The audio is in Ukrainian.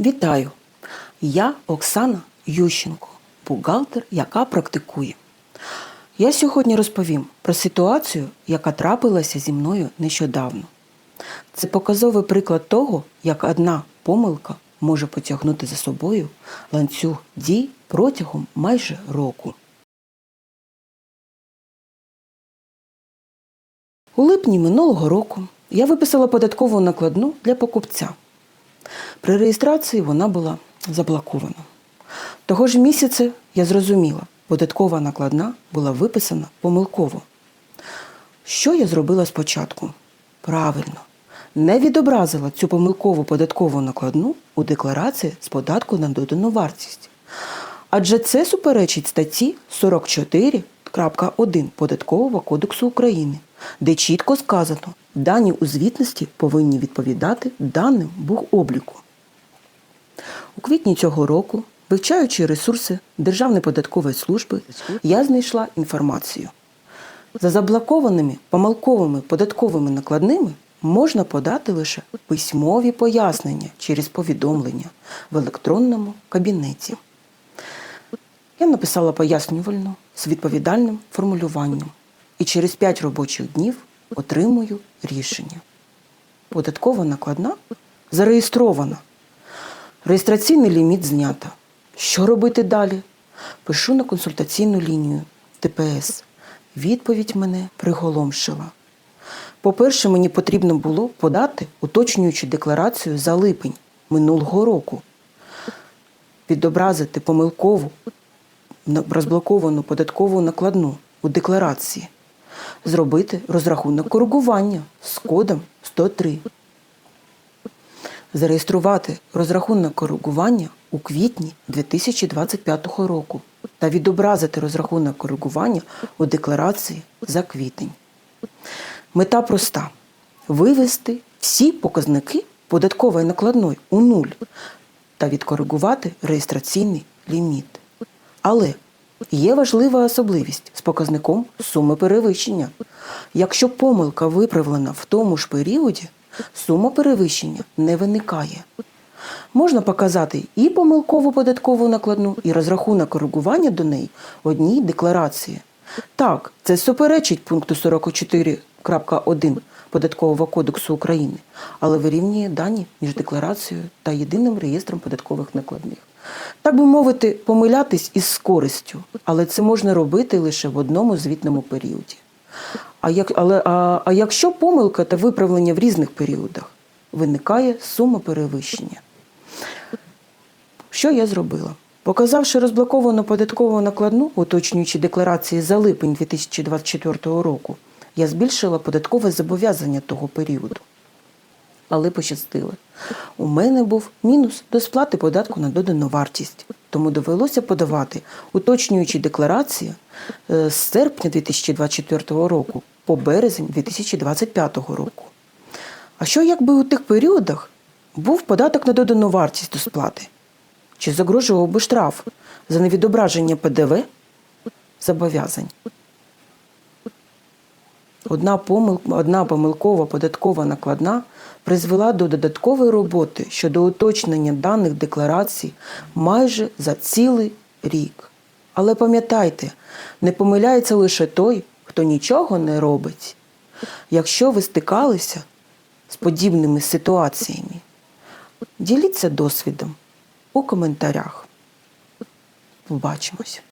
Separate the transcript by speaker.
Speaker 1: Вітаю! Я Оксана Ющенко, бухгалтер, яка практикує. Я сьогодні розповім про ситуацію, яка трапилася зі мною нещодавно. Це показовий приклад того, як одна помилка може потягнути за собою ланцюг дій протягом майже року. У липні минулого року я виписала податкову накладну для покупця. При реєстрації вона була заблокована. Того ж місяця я зрозуміла, податкова накладна була виписана помилково. Що я зробила спочатку? Правильно, не відобразила цю помилкову податкову накладну у декларації з податку на додану вартість. Адже це суперечить статті 44.1 Податкового кодексу України, де чітко сказано, дані у звітності повинні відповідати даним бухобліку. У квітні цього року, вивчаючи ресурси Державної податкової служби, я знайшла інформацію. За заблокованими помилковими податковими накладними можна подати лише письмові пояснення через повідомлення в електронному кабінеті. Я написала пояснювальну з відповідальним формулюванням і через 5 робочих днів отримую рішення. Податкова накладна зареєстрована. Реєстраційний ліміт знято. Що робити далі? Пишу на консультаційну лінію ТПС. Відповідь мене приголомшила. По-перше, мені потрібно було подати уточнюючу декларацію за липень минулого року, відобразити помилкову розблоковану податкову накладну у декларації, зробити розрахунок коригування з кодом 103 зареєструвати розрахунок коригування у квітні 2025 року та відобразити розрахунок коригування у декларації за квітень. Мета проста: вивести всі показники податкової накладної у нуль та відкоригувати реєстраційний ліміт. Але є важлива особливість з показником суми перевищення. Якщо помилка виправлена в тому ж періоді, сума перевищення не виникає. Можна показати і помилкову податкову накладну, і розрахунок коригування до неї одній декларації. Так, це суперечить пункту 44.1 Податкового кодексу України, але вирівнює дані між декларацією та єдиним реєстром податкових накладних. Так би мовити, помилятись із користю, але це можна робити лише в одному звітному періоді. А, як, але, а, а якщо помилка та виправлення в різних періодах, виникає сума перевищення. Що я зробила? Показавши розблоковану податкову накладну, уточнюючи декларації за липень 2024 року, я збільшила податкове зобов'язання того періоду. Але пощастило. У мене був мінус до сплати податку на додану вартість, тому довелося подавати уточнюючі декларації е, з серпня 2024 року по березень 2025 року. А що якби у тих періодах був податок на додану вартість до сплати? Чи загрожував би штраф за невідображення ПДВ зобов'язань? Одна, помил... Одна помилкова податкова накладна призвела до додаткової роботи щодо уточнення даних декларацій майже за цілий рік. Але пам'ятайте, не помиляється лише той, хто нічого не робить. Якщо ви стикалися з подібними ситуаціями, діліться досвідом у коментарях. Побачимось.